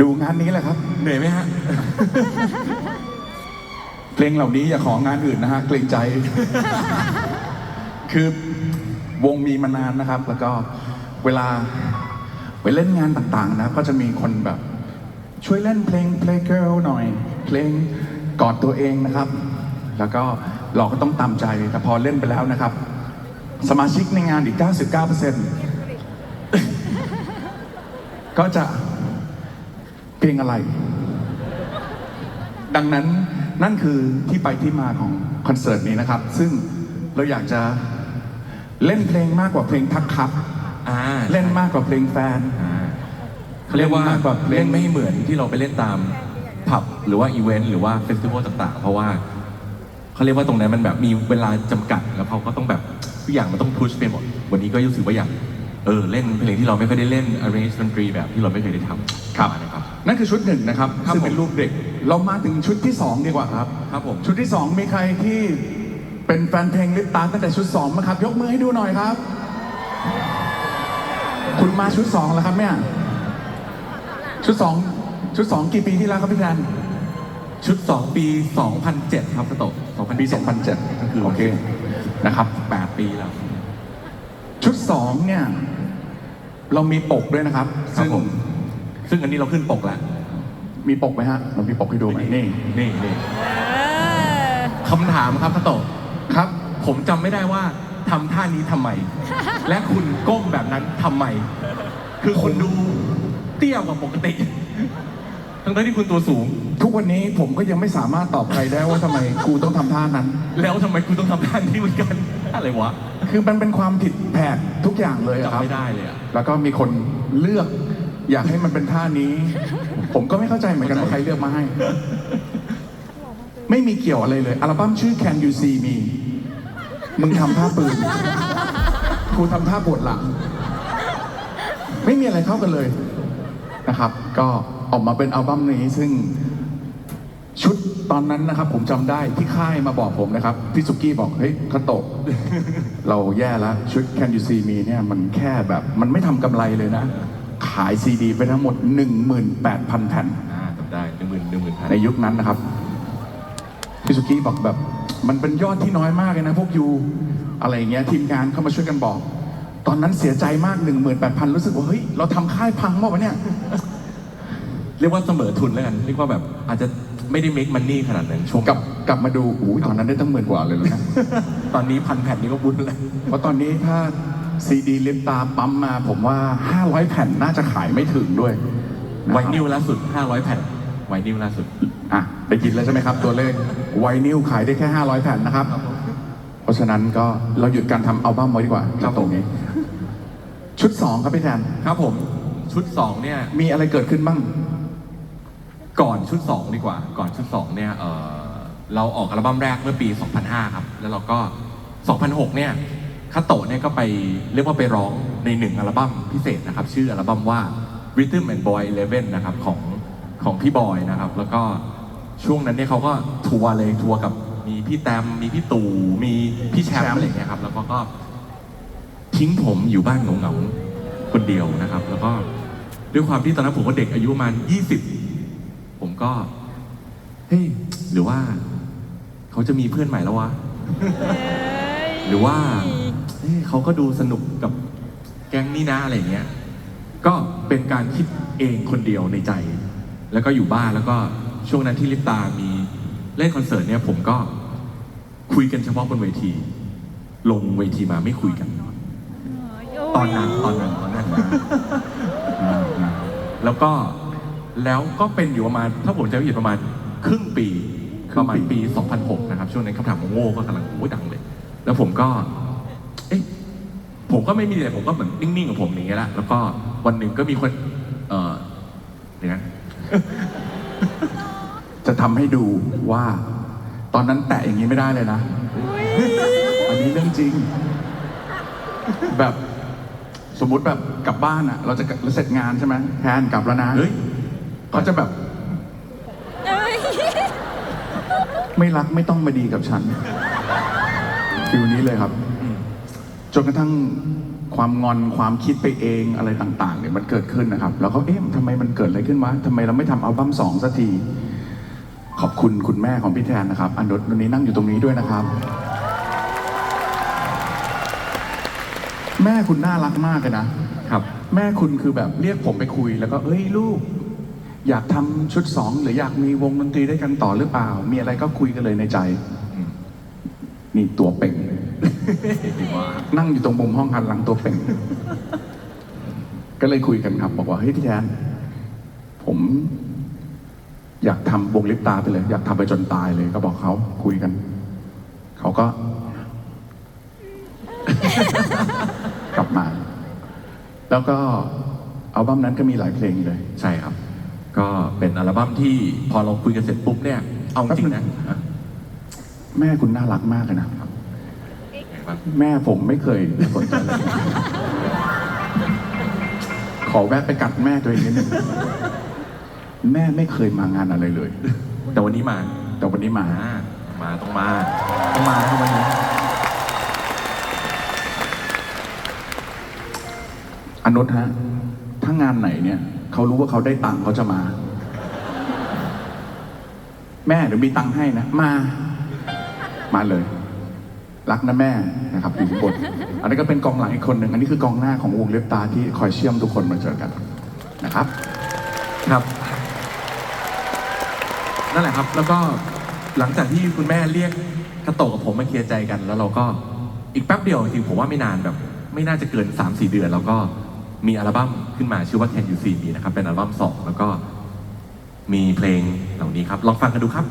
ดูงานนี้แหละครับ เหนื่อยไหมฮะ เพลงเหล่านี้อย่าของานอื่นนะฮะ เกรงใจ คือวงมีมานานนะครับ แล้วก็เวลาไปเล่นงานต่างๆ นะ ก็จะมีคนแบบ ช่วยเล่นเพลง Play Girl หน่อย เพลงกอดตัวเองนะครับ แล้วก็เราก็ต้องตามใจ แต่พอเล่นไปแล้วนะครับ สมาชิกในงานอีก 99%ก็จะ เพลงอะไร ดังนั้นนั่นคือที่ไปที่มาของคอนเสิร์ตนี้นะครับ ซึ่งเราอยากจะเล่นเพลงมากกว่าเพลงทักครับ อ่าเล่นมากกว่าเพลงแฟน เขาเรียกว่าเล่นมากกว่าเพลง เล่นไม่เหมือนที่เราไปเล่นตามผับหรือว่าอีเวนต์หรือว่าเฟสติวัลต่างๆ เพราะว่าเขาเรียกว่าตรงนั้นมันแบบมีเวลาจำกัดแล้วเขาก็ต้องแบบทุกอย่างมันต้องพุชไปหมด วันนี้ก็รู้สึกว่าอยากเออเล่นเพลงที่เราไม่เคยได้เล่น arrange ดนตรีแบบที่เราไม่เคยได้ทำครับนะครับ นั่นคือชุดหนึ่งนะครับครับซึ่งเป็นผมรูปเด็ก เรามาถึงชุดที่สองดีกว่าครับ ครับผม ชุดที่สองมีใครที่เป็นแฟนเพลงลิปตาตั้งแต่ชุดสองไหมครับ ยกมือให้ดูหน่อยครับ คุณมาชุดสองแล้วครับเนี่ย ชุดสองชุดสองกี่ปีที่แล้วครับพี่แทนชุด 2 ปี 2007 ครับกระโตะปี2007 ก็คือโอเคนะครับ 8 ปีแล้ว ชุดสองเนี่ย เรามีปกด้วยนะครับครับซึ่งผม ซึ่งอันนี้เราขึ้นปกแล้วมีปกไหมฮะเรามีปกให้ดูไหมนี่นี่นี่คำถามครับกระโตะครับ ผมจำไม่ได้ว่าทำท่านี้ทำไม และคุณก้มแบบนั้นทำไม คือคุณดูเตี้ยกว่าปกติ ทั้งๆที่คุณตัวสูง ทุกวันนี้ผมก็ยังไม่สามารถตอบใครได้ว่าทำไมกูต้องทำท่านั้น แล้วทำไมคุณต้องทำท่านี้เหมือนกัน อะไรวะคือมันเป็นความผิดแผกทุกอย่างเลยอะคจำรับ ไม่ได้เลยอะ แล้วก็มีคนเลือก อยากให้มันเป็นท่านี้ ผมก็ไม่เข้าใจเหมือนกันว่าใครเลือกมาให้ ไม่มีเกี่ยวอะไรเลย อัลบั้มชื่อ Can You See Me มึงทำท่าปืนกูทำท่าปวดหลัง ไม่มีอะไรเข้ากันเลยนะครับ ก็ออกมาเป็นอัลบั้มนี้ซึ่งชุดตอนนั้นนะครับ ผมจำได้ที่ค่ายมาบอกผมนะครับ พี่สุกี้บอก เฮ้ยคาโตะเราแย่แล้วชุด Can You See Me เนี่ย มันแค่แบบ มันไม่ทำกำไรเลยนะ ขายซีดีไปทั้งหมด 18,000 แผ่น อ่าจำได้หนึ่งหมื่นหนึ่งหมื่นพันในยุคนั้นนะครับพี่สุกี้บอกแบบ มันเป็นยอดที่น้อยมากเลยนะ พวกยูอะไรอย่างเงี้ยทีมงานเข้ามาช่วยกันบอก ตอนนั้นเสียใจมาก 18,000 รู้สึกว่า เฮ้ย เราทำค่ายพังเมื่อวะเนี่ย เรียกว่าเสมอทุนแล้วกัน เรียกว่าแบบอาจจะไม่ได้ make money ขนาดนั้นช่วงกลับกลับมาดูอู้ยตอนนั้นได้ตั้งหมื่นกว่าเลยเหรอนะ ตอนนี้พันแผ่นนี้ก็บุญแล้วเพราะตอนนี้ถ้า ซีดีลิปตาปั๊มมาผมว่า 500 แผ่นน่าจะขายไม่ถึงด้วยะครับไวนิวล่าสุด 500 แผ่นไวนิวล่าสุด อะได้ยินแล้วใช่ไหมครับ ตัวเลขไวนิลขายได้แค่ 500 แผ่นนะครับ เพราะฉะนั้นก็เราหยุดการทำอัลบั้มไว้ดีกว่าครับตรงนี้ ชุด 2 ครับพี่แทนครับผมชุด 2 เนี่ย มีอะไรเกิดขึ้นบ้าง ก่อนชุด 2 ดีกว่า ก่อนชุด 2 เนี่ยเออเราออกอัลบั้มแรกเมื่อปี 2005 ครับ แล้วเราก็ 2006 เนี่ย คาโตะเนี่ยก็ไปเรียกว่าไปร้องในหนึ่งอัลบั้มพิเศษนะครับ ชื่ออัลบั้มว่า Rhythm and Boy 11นะครับของของพี่บอยนะครับ แล้วก็ช่วงนั้นเนี่ยเขาก็ทัวร์เลยทัวร์กับมีพี่แตมมีพี่ตู่มีพี่แชมแชมป์ป์อะไรอย่างเงี้ยครับ แล้วก็ก็ทิ้งผมอยู่บ้านเหงาๆคนเดียวนะครับ แล้วก็ด้วยความที่ตอนนั้นผมก็เด็กอายุประมาณยี่สิบผมก็เฮ้ยหรือว่า เขาจะมีเพื่อนใหม่แล้ววะ หรือว่า เอ้ยเขาก็ดูสนุกกับแก๊งนี้นะอะไรอย่างเงี้ย ก็เป็นการคิดเองคนเดียวในใจ แล้วก็อยู่บ้านแล้วก็ช่วงนั้นที่ลิปตามีเล่นคอนเสิร์ตเนี่ยผมก็คุยกันเฉพาะบนเวที ลงเวทีมาไม่คุยกัน ตอนนั้นตอนนั้นตอนนั้นนะแล้วก็แล้วก็เป็นอยู่ประมาณถ้าผมจำไม่ผิดประมาณครึ่งปีครึ่ปงปีระมาณปี 2006 นะครับ ช่วงนั้นคำถามของโง่ก็กำลังโอ้ยดังเลย แล้วผมก็เอ๊ะ ผมก็ไม่มีอะไรผมก็เหมือนนิ่งๆของผมอย่างเงี้ยแหละแล้วก็วันหนึ่งก็มีคน เออเดี๋ยวนะจะทำให้ดูว่า ตอนนั้นแตะอย่างนี้ไม่ได้เลยนะ อันนี้เรื่องจริง แบบสมมุติแบบกลับบ้านอะ เราจะเราเสร็จงานใช่ไหมแทนกลับแล้วนะเฮ้ย เขาจะแบบ ไม่รักไม่ต้องมาดีกับฉันฟิลนี้เลยครับอืมจ นกระทั่งความงอนความคิดไปเองอะไรต่างๆเนี่ยมันเกิดขึ้นนะครับ แล้วก็เอ๊ะทำไมมันเกิดอะไรขึ้นวะทำไมเราไม่ทำอัลบั้มสองสักที ขอบคุณคุณแม่ของพี่แทนนะครับอันนุชวันนี้นั่งอยู่ตรงนี้ด้วยนะครับ แม่คุณน่ารักมากเลยนะครับ แม่คุณคือแบบเรียกผมไปคุย แล้วก็เอ้ยลูก อยากทำชุดสองหรืออยากมีวงดนตรีด้วยกันต่อหรือเปล่า มีอะไรก็คุยกันเลยในใจอืมนี่ตัวเป่งดีว่า นั่งอยู่ตรงมุมห้องหันหลังตัวเป่งก็เลยคุยกันครับ บอกว่าเฮ้ยพี่แทนผม อยากทำวงลิปตาไปเลย อยากทำไปจนตายเลย ก็บอกเขาคุยกัน เขาก็ กลับมา แล้วก็อัลบั้มนั้นก็มีหลายเพลงเลย ใช่ครับ ก็เป็นอัลบั้มที่พอเราคุยกันเสร็จปุ๊บเนี่ย เอาจริงๆนะอะแม่คุณน่ารักมากเลยนะ แม่ผมไม่เคยสนใจเลยขอแวะไปกัดแม่ตัวเองนิดนึงแม่ไม่เคยมางานอะไรเลย แต่วันนี้มา แต่วันนี้มาอ่ามาต้องมา ต้องมาครับวันนี้ อนุชฮะ ถ้างานไหนเนี่ยเขารู้ว่าเขาได้ตังค์เขาจะมา แม่เดี๋ยวมีตังค์ให้นะ มา มาเลย รักนะแม่นะครับอยู่ข้างบนอันนี้ก็เป็นกองหลังอีกคนหนึ่งอันนี้คือกองหน้าของวงเล็บตาที่คอยเชื่อมทุกคนมาเจอกันนะครับ ครับ นั่นแหละครับ แล้วก็หลังจากที่คุณแม่เรียกกระโตกกับผมมาเคลียร์ใจกัน แล้วเราก็อีกแป๊บเดียวจริงผมว่าไม่นานแบบ ไม่น่าจะเกิน 3-4 เดือน แล้วก็มีอัลบั้มขึ้นมาชื่อว่า Can You See Me นะครับเป็นอัลบั้มสองแล้วก็มีเพลงเหล่านี้ครับ ลองฟังกันดูครับ